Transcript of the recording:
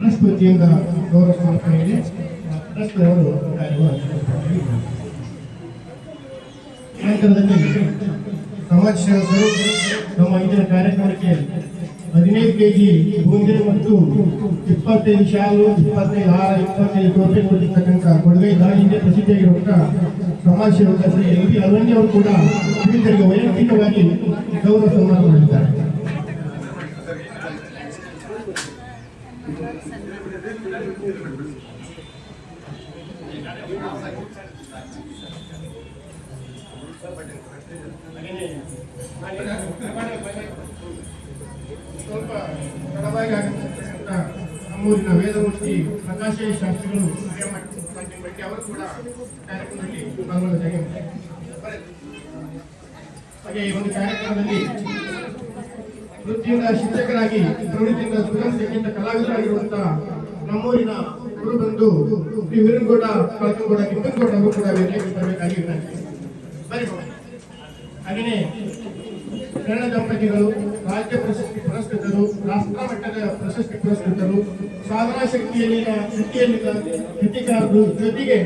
Trust ವತಿಯಿಂದ ಗೌರವ ಅವರು ನಂತರದಲ್ಲಿ ಸಮಾಜ ಸೇವಕರು ನಮ್ಮ ಇಂದಿನ ಕಾರ್ಯಕ್ರಮಕ್ಕೆ ಹದಿನೈದು ಕೆಜಿ ಬೂಂದಿ ಮತ್ತು ಇಪ್ಪತ್ತೈದು ಶಾಲು, ಇಪ್ಪತ್ತೈದು ಹಾರ, ಇಪ್ಪತ್ತೈದು ಟೋಪಿ ಕೊಟ್ಟಿರ್ತಕ್ಕಂಥ ಕೊಡುಗೆ ದಾಳಿಯಿಂದ ಪ್ರಸಿದ್ಧಿಯಾಗಿರುವಂತಹ ಸಮಾಜ ಸೇವಕ ಶ್ರೀ ಎಲ್ ಬಿ ಅವರು ಕೂಡ ಪೀಡಿತರಿಗೆ ವೈಯಕ್ತಿಕವಾಗಿ ಗೌರವ ಸನ್ಮಾನ ಮಾಡಿದ್ದಾರೆ. ಸ್ವಲ್ಪ ತಡವಾಗಿ ಆಗತಕ್ಕಂಥ ನಮ್ಮೂರಿನ ವೇದಮೂರ್ತಿ ಪ್ರಕಾಶ ಶಾಸ್ತ್ರಿಗಳು ಬಗ್ಗೆ ಅವರು ಕೂಡ ಕಾರ್ಯಕ್ರಮದಲ್ಲಿ ಭಾಗವಹಿಸಿದ್ದಾರೆ ಹಾಗೆ ಈ ಒಂದು ಕಾರ್ಯಕ್ರಮದಲ್ಲಿ ವೃತ್ತಿಯಿಂದ ಶಿಕ್ಷಕರಾಗಿ ಪ್ರವೃತ್ತಿಯಿಂದ ಸುಗಂಧಕ್ಕಿಂತ ಕಲಾವಿದರಾಗಿರುವಂತಹ ನಮ್ಮೂರಿನ ಗುರುಬಂಧು ಶ್ರೀ ವೀರನಗೌಡ ಕಳಕಂಗೌಡ ಕಿಪ್ಪನಗೌಡ ಅವರು ಕೂಡ ವೇದಿಕೆಗೆ ಬರಬೇಕಾಗಿ ವಿನಂತಿ ಬನ್ನಿ ಹಾಗೆಯೇ ಕನ್ನಡ ದಂಪತಿಗಳು, ರಾಜ್ಯ ಪ್ರಶಸ್ತಿ ಪುರಸ್ಕೃತರು, ರಾಷ್ಟ್ರ ಮಟ್ಟದ ಪ್ರಶಸ್ತಿ ಪುರಸ್ಕೃತರು ಸಾಧನಾ ಶಕ್ತಿಯಲ್ಲಿನ ಶಕ್ತಿಯಲ್ಲಿನ ಕೃತಿಕಾರರು ಜೊತೆಗೆ